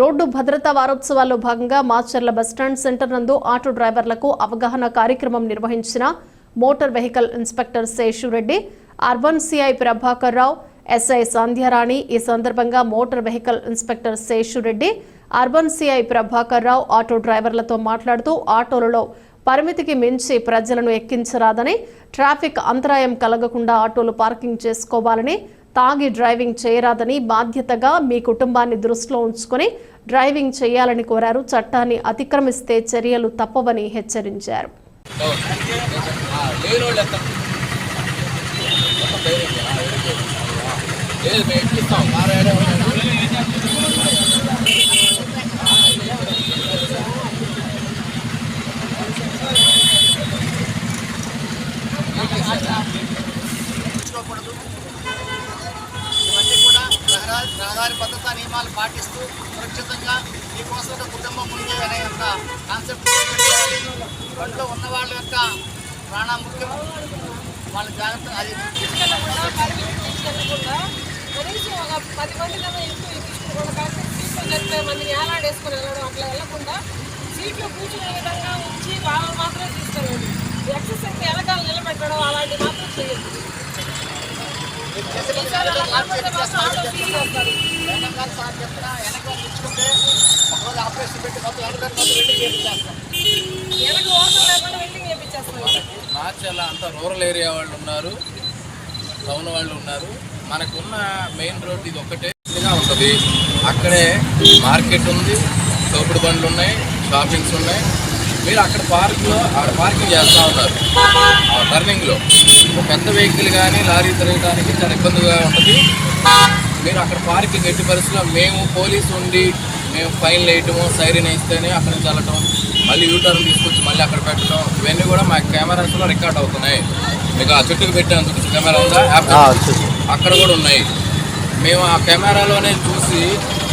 Road భద్రతా వారోత్సవాల్లో భాగంగా మాచర్ల బస్టాండ్ సెంటర్ నందు ఆటో డ్రైవర్లకు అవగాహన కార్యక్రమం నిర్వహించిన motor vehicle inspector Seshureddy urban CI Prabhakar Rao SI Sandhyarani ఈ సందర్భంగా motor vehicle inspector Seshureddy urban CI Prabhakar Rao auto డ్రైవర్లతో మాట్లాడుతూ ఆటోలలో పరిమితికి మించి ప్రజలను ఎక్కించరాదని ట్రాఫిక్ అంతరాయం కలగకుండా ఆటోలు పార్కింగ్ చేసుకోవాలని తాగి డ్రైవింగ్ చేయరాదని బాధ్యతగా మీ కుటుంబాన్ని దృష్టిలో ఉంచుకొని డ్రైవింగ్ చేయాలని కోరారు చట్టాన్ని అతిక్రమిస్తే చర్యలు తప్పవని హెచ్చరించారు Thank you. రహదారి రహదారి భద్రతా నియమాలు పాటిస్తూ సురక్షితంగా మీకోసం ఒక కుటుంబం ఉంది అనే యొక్క కాన్సెప్ట్ పెట్టుకోవాలి బండిలో ఉన్న వాళ్ళ యొక్క ప్రాణ ముఖ్యం వాళ్ళ జాగ్రత్త అది. తీసుకెళ్ళకుండా పరిమితి తీసుకెళ్ళకుండా కనీసం ఒక పది మంది కన్నా ఎక్కువ తీసుకోకుండా కాకపోతే సీట్లో జరిపే మందిని ఏలాడేసుకొని వెళ్ళడం అట్లా వెళ్ళకుండా సీట్లో కూర్చునే విధంగా ఉంచి వాళ్ళని మాత్రమే తీసుకెళ్ళండి ఎక్సర్సైజ్ వెనకాల నిలబెట్టడం అలాంటివి మాత్రం చేయొద్దు. ఆపరేషన్ పెట్టి మొత్తం వెనకాల మొత్తం వెనక లేకుండా అంతా రూరల్ ఏరియా వాళ్ళు ఉన్నారు టౌన్ వాళ్ళు ఉన్నారు. మనకున్న మెయిన్ రోడ్ ఇది ఒకటే ఉంటుంది. అక్కడే మార్కెట్ ఉంది తోపుడు బండ్లు ఉన్నాయి షాపింగ్స్ ఉన్నాయి. మీరు అక్కడ పార్క్లో ఆడ పార్కింగ్ చేస్తూ ఉన్నారు. ఆ టర్నింగ్లో ఒక పెద్ద వెహికల్ కానీ లారీ తిరగడానికి చాలా ఇబ్బందిగా ఉంటుంది. మీరు అక్కడ పార్కింగ్ ఎట్టి పరిస్థితుల్లో మేము పోలీసు ఉండి మేము ఫైన్ వేయటము సైరన్ వేస్తేనే అక్కడ నుంచి వెళ్ళటం మళ్ళీ యూటర్న్ తీసుకొచ్చి మళ్ళీ అక్కడ పెట్టడం ఇవన్నీ కూడా మా కెమెరాస్లో రికార్డ్ అవుతున్నాయి. మీకు ఆ చుట్టుకు పెట్టాను కెమెరా ఉందా? అక్కడ కూడా ఉన్నాయి. మేము ఆ కెమెరాలోనే చూసి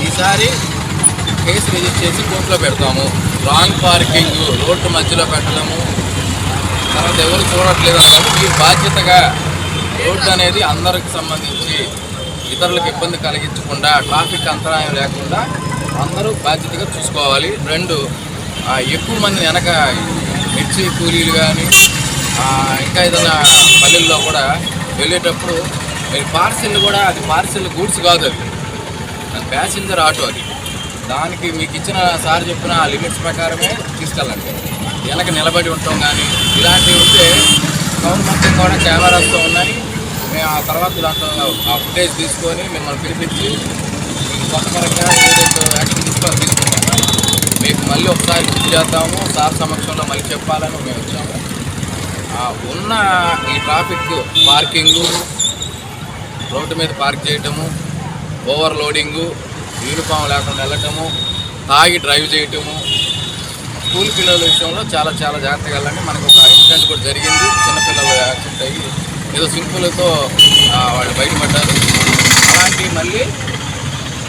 ఈసారి కేసు రిజిస్టర్ చేసి కోర్టులో పెడతాము. రాంగ్ పార్కింగ్ రోడ్డు మధ్యలో పెట్టడము తర్వాత ఎవరు చూడట్లేదు అని కాదు మీ బాధ్యతగా రోడ్డు అనేది అందరికి సంబంధించి ఇతరులకు ఇబ్బంది కలిగించకుండా ట్రాఫిక్ అంతరాయం లేకుండా అందరూ బాధ్యతగా చూసుకోవాలి. రెండు ఆ, ఎక్కువ మంది వెనక మిర్చి కూలీలు కానీ ఇంకా ఏదైనా పల్లెల్లో కూడా వెళ్ళేటప్పుడు మీరు పార్సిల్ కూడా అది పార్సిల్ గూడ్స్ కాదు అది ప్యాసింజర్ ఆటో అది. దానికి మీకు ఇచ్చిన సార్ చెప్పిన ఆ లిమిట్స్ ప్రకారమే తీసుకెళ్ళండి. వెనక నిలబడి ఉంటాం కానీ ఇలాంటివి ఉంటే గవర్నమెంట్ కూడా కెమెరాస్తో ఉన్నాయి. మేము ఆ తర్వాత దాంట్లో ఆ ఫుటేజ్ తీసుకొని మిమ్మల్ని పిలిపించి కొత్తపరంగా ఏదైతే యాక్షన్ తీసుకొని తీసుకుంటాం మీకు మళ్ళీ ఒకసారి గుర్తు చేద్దాము. సార్ సమక్షంలో మళ్ళీ చెప్పాలని మేము వచ్చాము. ఉన్న ఈ ట్రాఫిక్ పార్కింగు రోడ్డు మీద పార్క్ చేయటము ఓవర్లోడింగు యూనిఫామ్ లేకుండా వెళ్ళటము తాగి డ్రైవ్ చేయటము స్కూల్ పిల్లల విషయంలో చాలా చాలా జాగ్రత్తగా వెళ్ళండి. మనకు ఒక ఇన్సిడెంట్ కూడా జరిగింది. చిన్నపిల్లలు యాక్సిడెంట్ అయ్యి ఏదో సింపులతో వాళ్ళు బయటపడ్డారు. అలాంటివి మళ్ళీ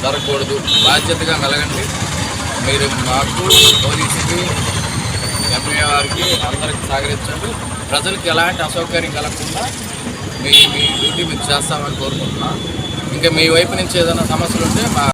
జరగకూడదు. బాధ్యతగా మెలగండి మీరు మాకు పోలీసుకి ఎంపీ వారికి అందరికి సహకరించండి. ప్రజలకు ఎలాంటి అసౌకర్యం కలగకుండా మీ మీ డ్యూటీ మీరు చేస్తామని కోరుకుంటున్నాను ఇంకా మీ వైపు నుంచి ఏదైనా సమస్యలు ఉంటే మా